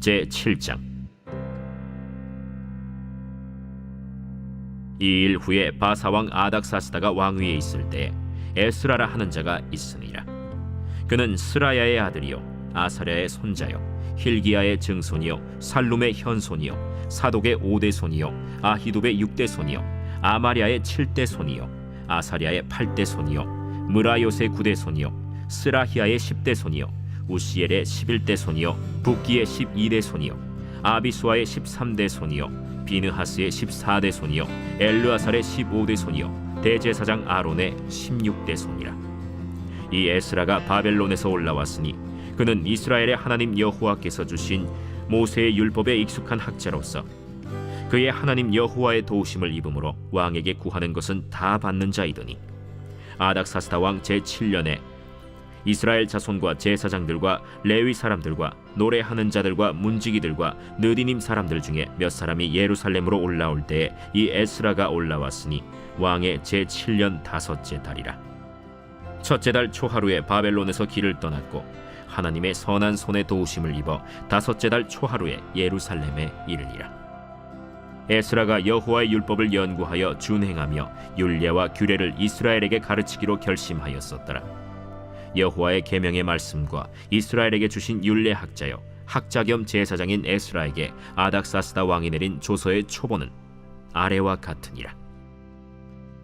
제 7장. 이 일 후에 바사왕 아닥사스다가 왕위에 있을 때 에스라라 하는 자가 있으니라. 그는 스라야의 아들이요 아사랴의 손자요 힐기야의 증손이요 살룸의 현손이요 사독의 오대 손이요 아히둡의 육대 손이요 아마랴의 칠대 손이요 아사랴의 팔대 손이요 무라요의 구대 손이요 스라히야의 십대 손이요 우시엘의 십일대 손이요 북기의 십이대 손이요 아비수아의 십삼대 손이요 비느하스의 십사대 손이요 엘르아살의 십오대 손이요 대제사장 아론의 십육대 손이라. 이 에스라가 바벨론에서 올라왔으니 그는 이스라엘의 하나님 여호와께서 주신 모세의 율법에 익숙한 학자로서 그의 하나님 여호와의 도우심을 입음으로 왕에게 구하는 것은 다 받는 자이더니. 아닥사스다 왕 제7년에 이스라엘 자손과 제사장들과 레위 사람들과 노래하는 자들과 문지기들과 느디님 사람들 중에 몇 사람이 예루살렘으로 올라올 때에 이 에스라가 올라왔으니 왕의 제7년 다섯째 달이라. 첫째 달 초하루에 바벨론에서 길을 떠났고 하나님의 선한 손에 도우심을 입어 다섯째 달 초하루에 예루살렘에 이르니라. 에스라가 여호와의 율법을 연구하여 준행하며 율례와 규례를 이스라엘에게 가르치기로 결심하였었더라 여호와의 계명의 말씀과 이스라엘에게 주신 율례 학자여 학자 겸 제사장인 에스라에게 아닥사스다 왕이 내린 조서의 초본은 아래와 같으니라.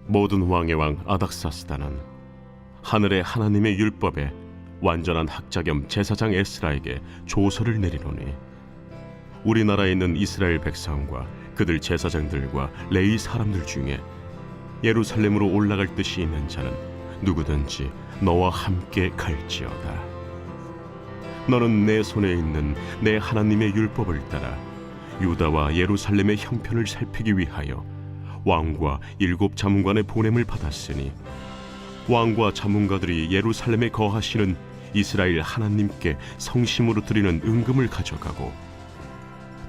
모든 왕의 왕 아닥사스다는 하늘의 하나님의 율법에 완전한 학자 겸 제사장 에스라에게 조서를 내리노니 우리나라에 있는 이스라엘 백성과 그들 제사장들과 레위 사람들 중에 예루살렘으로 올라갈 뜻이 있는 자는 누구든지 너와 함께 갈지어다. 너는 내 손에 있는 내 하나님의 율법을 따라 유다와 예루살렘의 형편을 살피기 위하여 왕과 일곱 자문관의 보냄을 받았으니 왕과 자문가들이 예루살렘에 거하시는 이스라엘 하나님께 성심으로 드리는 은금을 가져가고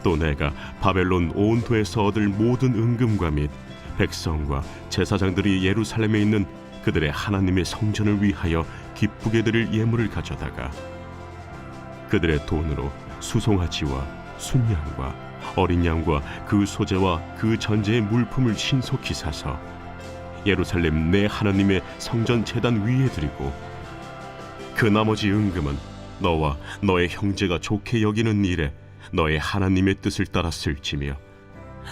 또 내가 바벨론 온도에서 얻을 모든 은금과 및 백성과 제사장들이 예루살렘에 있는 그들의 하나님의 성전을 위하여 기쁘게 드릴 예물을 가져다가 그들의 돈으로 수송아지와 순양과 어린 양과 그 소재와 그 전제의 물품을 신속히 사서 예루살렘 내 하나님의 성전 제단 위에 드리고 그 나머지 은금은 너와 너의 형제가 좋게 여기는 일에 너의 하나님의 뜻을 따라 쓸지며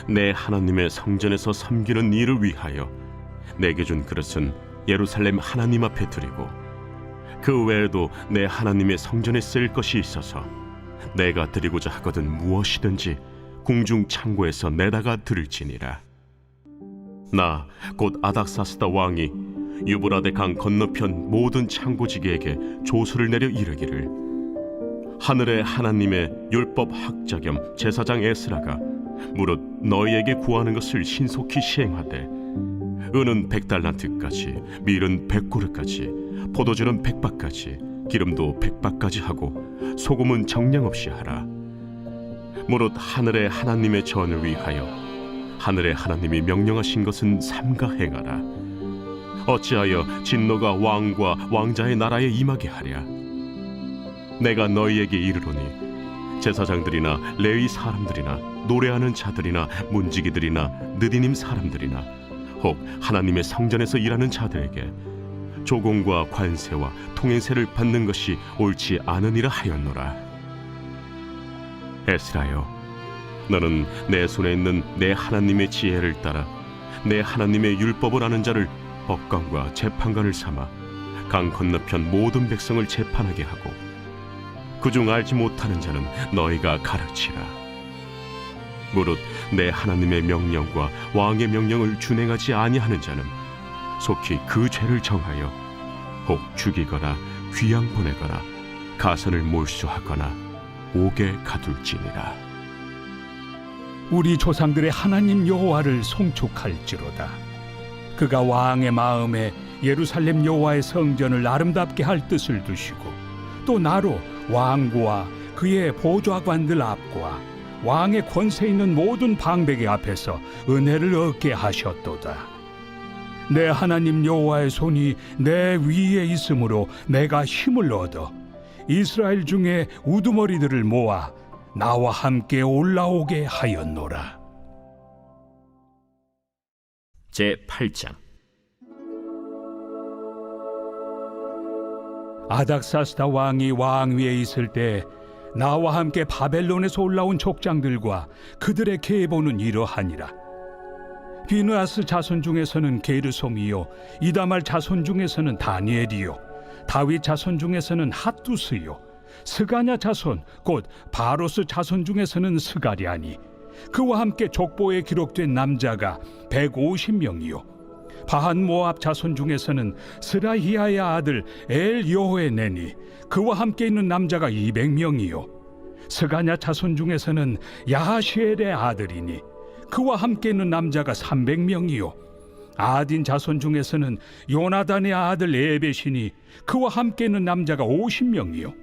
내 하나님의 성전에서 섬기는 일을 위하여 내게 준 그릇은 예루살렘 하나님 앞에 드리고 그 외에도 내 하나님의 성전에 쓸 것이 있어서 내가 드리고자 하거든 무엇이든지 궁중 창고에서 내다가 드릴지니라. 나 곧 아닥사스다 왕이 유브라데 강 건너편 모든 창고지기에게 조서를 내려 이르기를 하늘의 하나님의 율법 학자 겸 제사장 에스라가 무릇 너희에게 구하는 것을 신속히 시행하되 은은 백달란트까지 밀은 백고르까지 포도주는 백박까지 기름도 백박까지 하고 소금은 정량 없이 하라. 무릇 하늘의 하나님의 전을 위하여 하늘의 하나님이 명령하신 것은 삼가 행하라. 어찌하여 진노가 왕과 왕자의 나라에 임하게 하랴? 내가 너희에게 이르노니 제사장들이나 레위 사람들이나 노래하는 자들이나 문지기들이나 느디님 사람들이나 혹 하나님의 성전에서 일하는 자들에게 조공과 관세와 통행세를 받는 것이 옳지 않으니라 하였노라. 에스라여 너는 내 손에 있는 내 하나님의 지혜를 따라 내 하나님의 율법을 아는 자를 법관과 재판관을 삼아 강 건너편 모든 백성을 재판하게 하고 그중 알지 못하는 자는 너희가 가르치라 무릇 내 하나님의 명령과 왕의 명령을 준행하지 아니하는 자는 속히 그 죄를 정하여 혹 죽이거나 귀양 보내거나 가선을 몰수하거나 옥에 가둘지니라 우리 조상들의 하나님 여호와를 송축할지로다. 그가 왕의 마음에 예루살렘 여호와의 성전을 아름답게 할 뜻을 두시고 또 나로 왕과 그의 보좌관들 앞과 왕의 권세 있는 모든 방백의 앞에서 은혜를 얻게 하셨도다. 내 하나님 여호와의 손이 내 위에 있으므로 내가 힘을 얻어 이스라엘 중에 우두머리들을 모아 나와 함께 올라오게 하였노라. 제 8장 아닥사스다 왕이 왕 위에 있을 때 나와 함께 바벨론에서 올라온 족장들과 그들의 계보는 이러하니라. 비누아스 자손 중에서는 게르솜이요 이다말 자손 중에서는 다니엘이요 다윗 자손 중에서는 핫두스요 스가냐 자손 곧 바로스 자손 중에서는 스가리아니 그와 함께 족보에 기록된 남자가 150명이요 바한 모압 자손 중에서는 스라히아의 아들 엘 요헤네니 그와 함께 있는 남자가 200명이요. 스가냐 자손 중에서는 야하시엘의 아들이니 그와 함께 있는 남자가 300명이요. 아딘 자손 중에서는 요나단의 아들 에벳이니 그와 함께 있는 남자가 50명이요.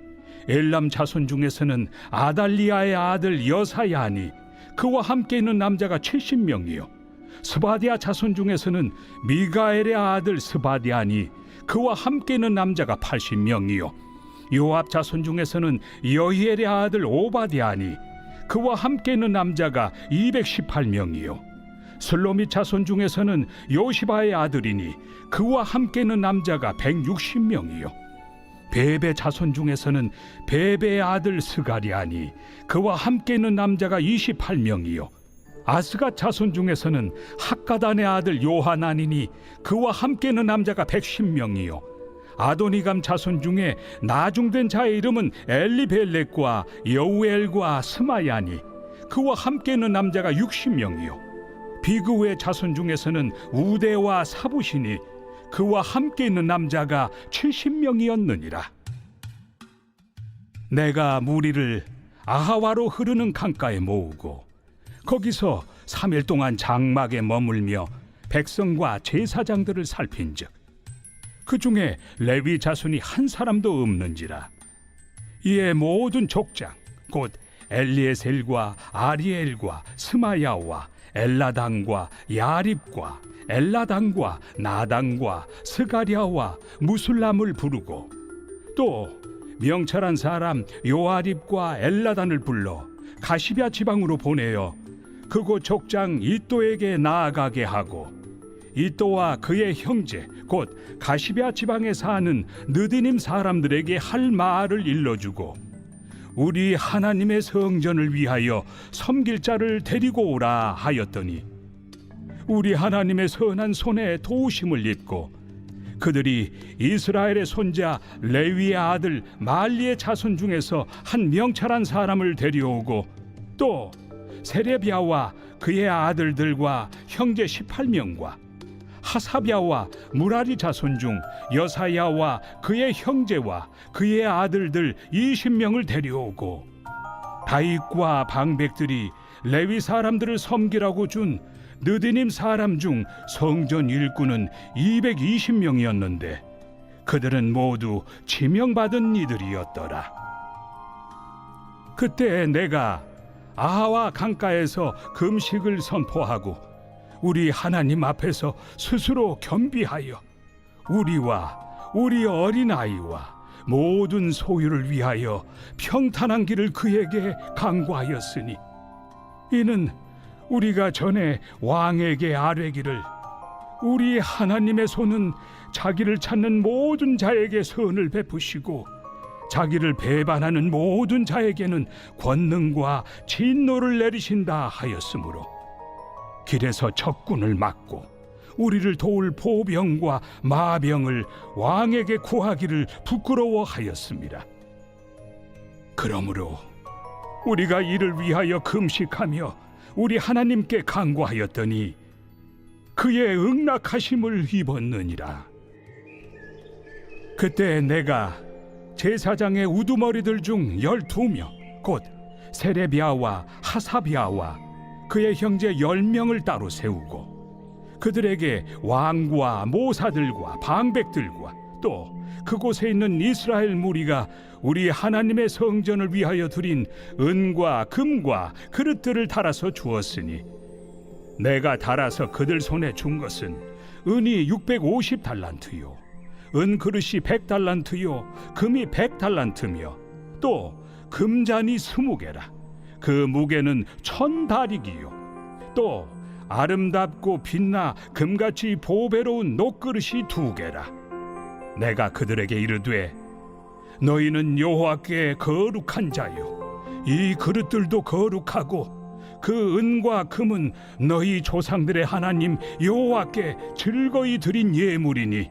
엘람 자손 중에서는 아달리아의 아들 여사야니 그와 함께 있는 남자가 70명이요 스바디아 자손 중에서는 미가엘의 아들 스바디아니 그와 함께 있는 남자가 80명이요. 요압 자손 중에서는 여히엘의 아들 오바디아니 그와 함께 있는 남자가 218명이요. 슬로미 자손 중에서는 요시바의 아들이니 그와 함께 있는 남자가 160명이요. 베베 자손 중에서는 베베의 아들 스가리아니 그와 함께 있는 남자가 28명이요 아스가 자손 중에서는 학가단의 아들 요하나니니 그와 함께 있는 남자가 110명이요. 아도니감 자손 중에 나중된 자의 이름은 엘리벨렉과 여우엘과 스마야니. 그와 함께 있는 남자가 60명이요. 비그의 자손 중에서는 우대와 사부시니 그와 함께 있는 남자가 70명이었느니라. 내가 무리를 아하와로 흐르는 강가에 모으고 거기서 3일 동안 장막에 머물며 백성과 제사장들을 살핀즉 그 중에 레위 자손이 한 사람도 없는지라. 이에 모든 족장 곧 엘리에셀과 아리엘과 스마야와 엘라당과 야립과 엘라당과 나당과 스가랴와 무술람을 부르고 또 명철한 사람 요아립과 엘라단을 불러 가시비아 지방으로 보내어 그곳 족장 이또에게 나아가게 하고 이또와 그의 형제 곧 가시비아 지방에 사는 느디님 사람들에게 할 말을 일러주고 우리 하나님의 성전을 위하여 섬길 자를 데리고 오라 하였더니 우리 하나님의 선한 손에 도우심을 입고 그들이 이스라엘의 손자 레위의 아들 말리의 자손 중에서 한 명철한 사람을 데려오고 또 세레비아와 그의 아들들과 형제 18명과 하사비아와 무라리 자손 중 여사야와 그의 형제와 그의 아들들 20명을 데려오고 다윗과 방백들이 레위 사람들을 섬기라고 준 느디님 사람 중 성전 일꾼은 220명이었는데 그들은 모두 지명받은 이들이었더라. 그때 내가 아하와 강가에서 금식을 선포하고 우리 하나님 앞에서 스스로 겸비하여 우리와 우리 어린아이와 모든 소유를 위하여 평탄한 길을 그에게 강구하였으니 이는 우리가 전에 왕에게 아뢰기를 우리 하나님의 손은 자기를 찾는 모든 자에게 선을 베푸시고 자기를 배반하는 모든 자에게는 권능과 진노를 내리신다 하였으므로 길에서 적군을 막고 우리를 도울 보병과 마병을 왕에게 구하기를 부끄러워하였습니다. 그러므로 우리가 이를 위하여 금식하며 우리 하나님께 간구하였더니 그의 응낙하심을 입었느니라. 그때 내가 제사장의 우두머리들 중 열두 명, 곧 세레비아와 하사비아와 그의 형제 열 명을 따로 세우고 그들에게 왕과 모사들과 방백들과 또 그곳에 있는 이스라엘 무리가 우리 하나님의 성전을 위하여 드린 은과 금과 그릇들을 달아서 주었으니 내가 달아서 그들 손에 준 것은 은이 650 달란트요 은 그릇이 100달란트요 금이 100달란트며 또 금잔이 20개라 그 무게는 천 다리기요. 또 아름답고 빛나 금같이 보배로운 녹그릇이 두 개라. 내가 그들에게 이르되 너희는 여호와께 거룩한 자요. 이 그릇들도 거룩하고 그 은과 금은 너희 조상들의 하나님 여호와께 즐거이 드린 예물이니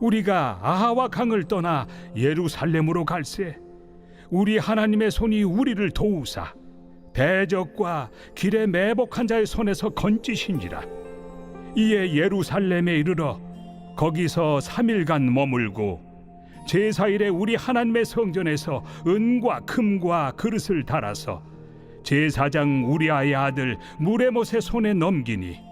우리가 아하와 강을 떠나 예루살렘으로 갈새 우리 하나님의 손이 우리를 도우사 대적과 길에 매복한 자의 손에서 건지신지라. 이에 예루살렘에 이르러 거기서 삼일간 머물고 제사일에 우리 하나님의 성전에서 은과 금과 그릇을 달아서 제사장 우리아의 아들 무레못의 손에 넘기니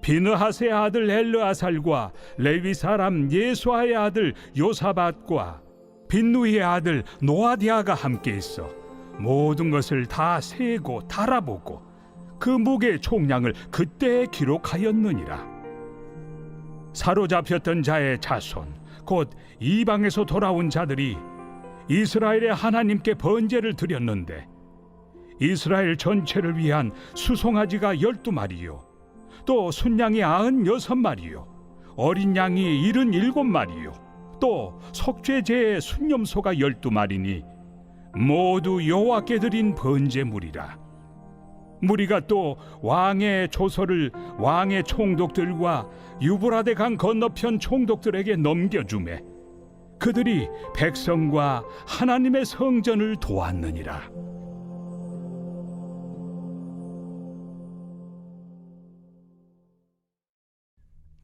비느하스의 아들 엘르아살과 레위 사람 예수아의 아들 요사밭과 빈누이의 아들 노아디아가 함께 있어 모든 것을 다 세고 달아보고 그 무게 총량을 그때 기록하였느니라. 사로잡혔던 자의 자손 곧 이방에서 돌아온 자들이 이스라엘의 하나님께 번제를 드렸는데 이스라엘 전체를 위한 수송아지가 열두 마리요 또 순양이 아흔 여섯 마리요. 어린 양이 일흔 일곱 마리요. 또 속죄제의 순념소가 열두 마리니 모두 여호와께 드린 번제물이라. 무리가 또 왕의 조서를 왕의 총독들과 유브라데 강 건너편 총독들에게 넘겨주매 그들이 백성과 하나님의 성전을 도왔느니라.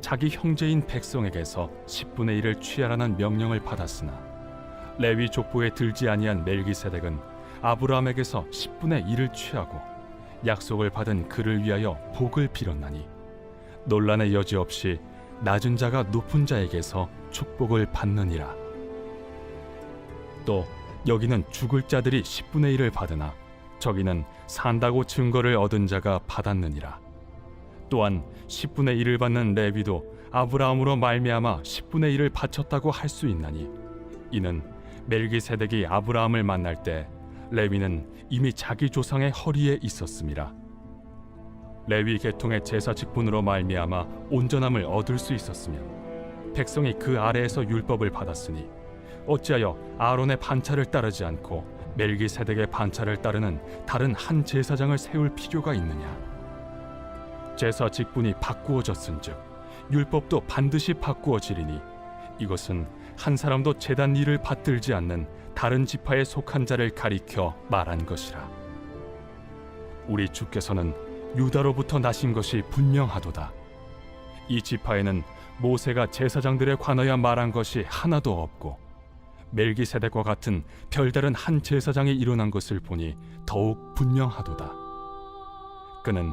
자기 형제인 백성에게서 10분의 1을 취하라는 명령을 받았으나 레위 족보에 들지 아니한 멜기세덱은 아브라함에게서 10분의 1을 취하고 약속을 받은 그를 위하여 복을 빌었나니 논란의 여지 없이 낮은 자가 높은 자에게서 축복을 받느니라. 또 여기는 죽을 자들이 10분의 1을 받으나 저기는 산다고 증거를 얻은 자가 받았느니라 또한 10분의 1을 받는 레위도 아브라함으로 말미암아 10분의 1을 바쳤다고 할 수 있나니 이는 멜기세덱이 아브라함을 만날 때 레위는 이미 자기 조상의 허리에 있었음이라 레위 계통의 제사 직분으로 말미암아 온전함을 얻을 수 있었으면 백성이 그 아래에서 율법을 받았으니 어찌하여 아론의 반차를 따르지 않고 멜기세덱의 반차를 따르는 다른 한 제사장을 세울 필요가 있느냐 제사 직분이 바꾸어졌은즉 율법도 반드시 바꾸어지리니 이것은 한 사람도 제단 일을 받들지 않는 다른 지파에 속한 자를 가리켜 말한 것이라. 우리 주께서는 유다로부터 나신 것이 분명하도다. 이 지파에는 모세가 제사장들에 관하여 말한 것이 하나도 없고 멜기세덱과 같은 별다른 한 제사장이 일어난 것을 보니 더욱 분명하도다. 그는